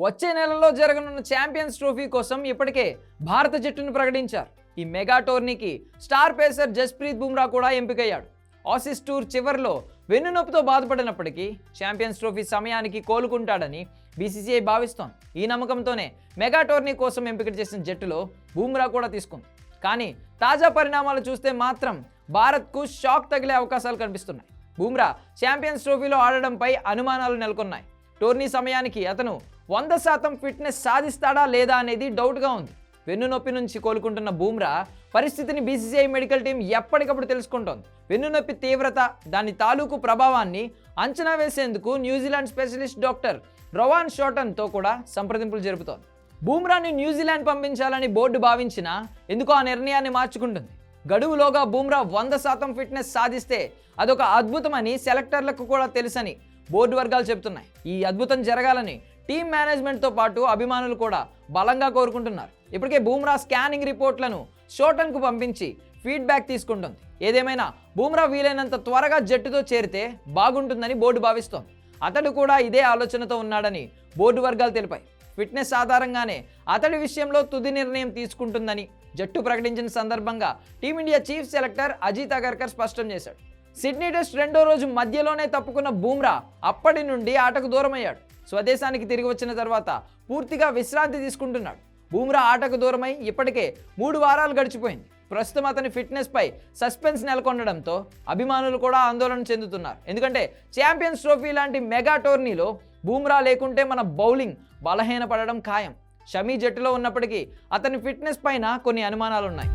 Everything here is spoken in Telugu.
వచ్చే నెలలో జరగనున్న ఛాంపియన్స్ ట్రోఫీ కోసం ఇప్పటికే భారత జట్టును ప్రకటించారు. ఈ మెగా టోర్నీకి స్టార్ పేసర్ జస్ప్రీత్ బుమ్రా కూడా ఎంపికయ్యాడు. ఆసిస్ టూర్ చివరిలో వెన్నునొప్పితో బాధపడినప్పటికీ ఛాంపియన్స్ ట్రోఫీ సమయానికి కోలుకుంటాడని బీసీసీఐ భావిస్తోంది. ఈ నమ్మకంతోనే మెగా టోర్నీ కోసం ఎంపిక చేసిన జట్టులో బూమ్రా కూడా తీసుకుంది. కానీ తాజా పరిణామాలు చూస్తే మాత్రం భారత్కు షాక్ తగిలే అవకాశాలు కనిపిస్తున్నాయి. బూమ్రా ఛాంపియన్స్ ట్రోఫీలో ఆడడంపై అనుమానాలు నెలకొన్నాయి. టోర్నీ సమయానికి అతను వంద శాతం ఫిట్నెస్ సాధిస్తాడా లేదా అనేది డౌట్గా ఉంది. వెన్నునొప్పి నుంచి కోలుకుంటున్న బూమ్రా పరిస్థితిని బీసీసీఐ మెడికల్ టీం ఎప్పటికప్పుడు తెలుసుకుంటోంది. వెన్నునొప్పి తీవ్రత దాని తాలూకు ప్రభావాన్ని అంచనా వేసేందుకు New Zealand specialist doctor Rowan షోటన్తో కూడా సంప్రదింపులు జరుపుతోంది. బూమ్రాని న్యూజిలాండ్ పంపించాలని బోర్డు భావించినా ఎందుకో ఆ నిర్ణయాన్ని మార్చుకుంటుంది. గడువులోగా బూమ్రా వంద శాతం ఫిట్నెస్ సాధిస్తే అదొక అద్భుతమని సెలెక్టర్లకు కూడా తెలుసని బోర్డు వర్గాలు చెబుతున్నాయి. ఈ అద్భుతం జరగాలని టీం మేనేజ్మెంట్తో పాటు అభిమానులు కూడా బలంగా కోరుకుంటున్నారు. ఇప్పటికే బూమ్రా స్కానింగ్ రిపోర్ట్లను షోటన్కు పంపించి ఫీడ్బ్యాక్ తీసుకుంటుంది. ఏదేమైనా బూమ్రా వీలైనంత త్వరగా జట్టుతో చేరితే బాగుంటుందని బోర్డు భావిస్తోంది. అతడు కూడా ఇదే ఆలోచనతో ఉన్నాడని బోర్డు వర్గాలు తెలిపాయి. ఫిట్నెస్ ఆధారంగానే అతడి విషయంలో తుది నిర్ణయం తీసుకుంటుందని జట్టు ప్రకటించిన సందర్భంగా team India chief selector Ajit Agarkar స్పష్టం చేశాడు. సిడ్నీ టెస్ట్ రెండో రోజు మధ్యలోనే తప్పుకున్న బూమ్రా అప్పటి నుండి ఆటకు దూరమయ్యాడు. స్వదేశానికి తిరిగి వచ్చిన తర్వాత పూర్తిగా విశ్రాంతి తీసుకుంటున్నాడు. బూమ్రా ఆటకు దూరమై ఇప్పటికే మూడు వారాలు గడిచిపోయింది. ప్రస్తుతం అతని ఫిట్నెస్పై సస్పెన్స్ నెలకొనడంతో అభిమానులు కూడా ఆందోళన చెందుతున్నారు. ఎందుకంటే ఛాంపియన్స్ ట్రోఫీ లాంటి మెగా టోర్నీలో బూమ్రా లేకుంటే మన బౌలింగ్ బలహీనపడడం ఖాయం. షమీ జట్టులో ఉన్నప్పటికీ అతని ఫిట్నెస్ పైన కొన్ని అనుమానాలు ఉన్నాయి